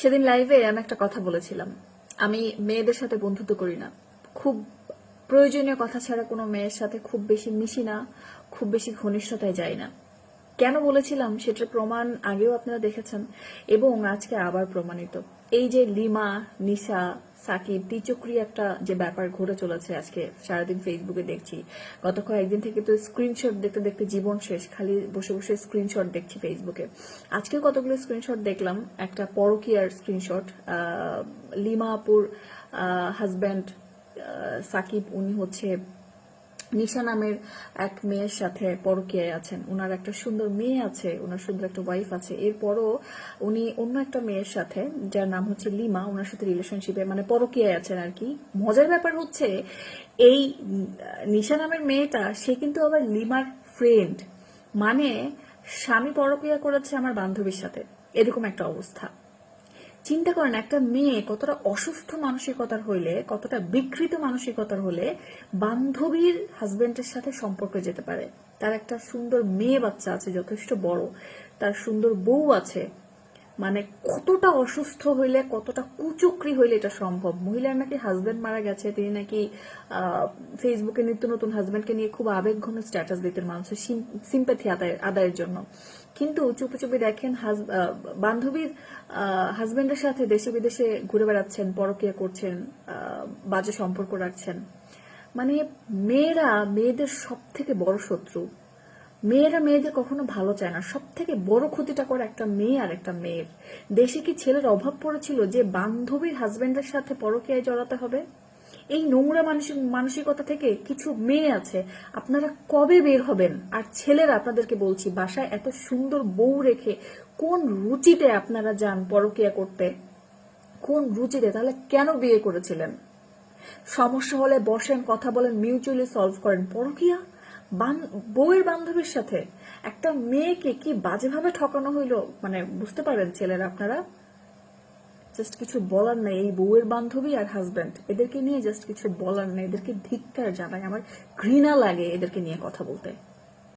সেদিন লাইভে আমি একটা কথা বলেছিলাম। আমি মেয়েদের সাথে বন্ধুত্ব করি না। খুব প্রয়োজনীয় কথা ছাড়া কোনো মেয়ের সাথে খুব বেশি মিশি না, খুব বেশি ঘনিষ্ঠতায় যাই না। কেন বলেছিলাম সেটার প্রমাণ আগেও আপনারা দেখেছেন এবং আজকে আবার প্রমাণিত। এই যে লিমা, নিশা, সাকিব তিচক্রি একটা যে ব্যাপার ঘটে চলেছে আজকে, সারাদিন ফেসবুকে দেখছি। গত কয়েকদিন থেকে তো স্ক্রিনশট দেখতে দেখতে জীবন শেষ, খালি বসে বসে স্ক্রিনশট দেখছি ফেসবুকে আজকে কতগুলো স্ক্রিনশট দেখলাম? একটা পরকিয়ার স্ক্রিনশট লিমা আপুর হাজব্যান্ড সাকিব, উনি হচ্ছে নিশা নামের এক মেয়ের সাথে পরকীয়ায় আছেন। ওনার একটা সুন্দর মেয়ে আছে ওনার সুন্দর একটা ওয়াইফ আছে। এরপরও উনি অন্য একটা মেয়ের সাথে, যার নাম হচ্ছে লিমা ওনার সাথে রিলেশনশিপে মানে পরকীয়ায় আছেন আর কি। মজার ব্যাপার হচ্ছে, এই নিশা নামের মেয়েটা, সে কিন্তু আবার লিমার ফ্রেন্ড মানে স্বামী পরকীয়া করেছে আমার বান্ধবীর সাথে। এরকম একটা অবস্থা। চিন্তা করেন, একটা মেয়ে কতটা অসুস্থ মানসিকতার হইলে, কতটা বিকৃত মানসিকতার হলে বান্ধবীর হাজবেন্ডের সাথে সম্পর্ক যেতে পারে। তার একটা সুন্দর মেয়ে বাচ্চা আছে, যথেষ্ট বড়। তার সুন্দর বউ আছে। মানে কতটা অসুস্থ হইলে, কতটা কুচক্রি হইলে এটা সম্ভব? মহিলার নাকি হাজবেন্ড মারা গেছে, তিনি নাকি ফেসবুকে নিত্য নতুন হাজবেন্ডকে নিয়ে খুব আবেগঘন স্ট্যাটাস দিতেন মানুষের সিম্প্যাথি আদায়, আদায়ের জন্য। কিন্তু চুপি চুপি দেখেন বান্ধবীর হাজবেন্ডের সাথে দেশে বিদেশে ঘুরে বেড়াচ্ছেন, পরকিয়া করছেন বাজে সম্পর্ক রাখছেন। মানে মেয়েরা, মেয়েদের সব থেকে বড় শত্রু। মেয়েরা মেয়েদের কখনো ভালো চায় না। সব থেকে বড় ক্ষতিটা করে একটা মেয়ে আর একটা মেয়ের। দেশে কি ছেলের অভাব পড়েছিল যে বান্ধবীর হাজবেন্ডের সাথে পরকীয়ায় জড়াতে হবে? এই নোংরা মানসিক, মানসিকতা থেকে কিছু মেয়ে আছে। আপনারা কবে বের হবেন? আর ছেলেরা, আপনাদেরকে বলছি, বাসায় এত সুন্দর বউ রেখে কোন রুচিতে আপনারা যান পরকীয়া করতে? কোন রুচিতে? তাহলে কেন বিয়ে করেছিলেন? সমস্যা হলে বসেন, কথা বলেন মিউচুয়ালি সলভ করেন। পরকিয়া? বউয়ের বান্ধবীর সাথে একটা মেয়েকে কি বাজেভাবে ঠকানো হইল? মানে বুঝতে পারেন ছেলেরা আপনারা? জাস্ট কিছু বলার নাই। এই বউয়ের বান্ধবী আর হাজব্যান্ড এদেরকে নিয়ে জাস্ট কিছু বলার নেই। এদেরকে ধিক্কার জানায় আমার ঘৃণা লাগে এদেরকে নিয়ে কথা বলতে।